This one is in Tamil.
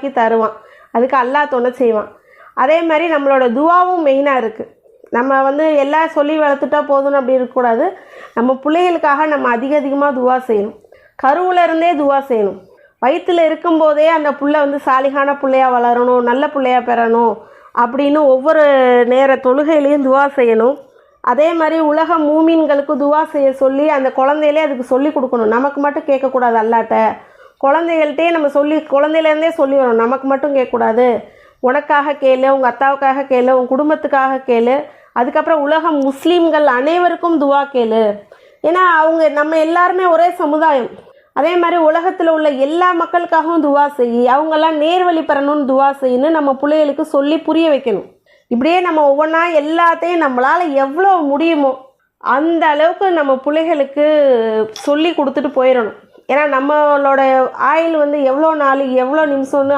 ஆக்கி தருவான். அதுக்கு அல்லாஹ் துணை செய்வான். அதே மாதிரி நம்மளோட துவாவும் மெயினாக இருக்குது நம்ம வந்து எல்லாம் சொல்லி வளர்த்துட்டா போதும்னு அப்படி இருக்கக்கூடாது நம்ம பிள்ளைகளுக்காக நம்ம அதிக அதிகமாக துவா செய்யணும். கருவில் இருந்தே துவா செய்யணும். வயிற்றில் இருக்கும்போதே அந்த புள்ள வந்து சாலிகான பிள்ளையாக வளரணும் நல்ல பிள்ளையா பெறணும் அப்படின்னு ஒவ்வொரு நேர தொழுகையிலையும் துவா செய்யணும். அதே மாதிரி உலக மூமீன்களுக்கு துவா செய்ய சொல்லி அந்த குழந்தையிலே அதுக்கு சொல்லி கொடுக்கணும். நமக்கு மட்டும் கேட்கக்கூடாது அல்லாட்ட. குழந்தைகள்கிட்டே நம்ம சொல்லி குழந்தையிலேருந்தே சொல்லி வரணும் நமக்கு மட்டும் கேட்கக்கூடாது. உனக்காக கேளு உங்கள் அத்தாவுக்காக கேளு உன் குடும்பத்துக்காக கேளு. அதுக்கப்புறம் உலகம் முஸ்லீம்கள் அனைவருக்கும் துவா கேளு. ஏன்னா அவங்க நம்ம எல்லாருமே ஒரே சமுதாயம். அதே மாதிரி உலகத்தில் உள்ள எல்லா மக்களுக்காகவும் துவா செய். அவங்கெல்லாம் நேர்வழி பெறணும்னு துவா செய்யணும் நம்ம பிள்ளைகளுக்கு சொல்லி புரிய வைக்கணும். இப்படியே நம்ம ஒவ்வொன்றா எல்லாத்தையும் நம்மளால் எவ்வளோ முடியுமோ அந்த அளவுக்கு நம்ம பிள்ளைகளுக்கு சொல்லி கொடுத்துட்டு போயிடணும். ஏன்னா நம்மளோட ஆயுள் வந்து எவ்வளோ நாள் எவ்வளோ நிமிஷம்னு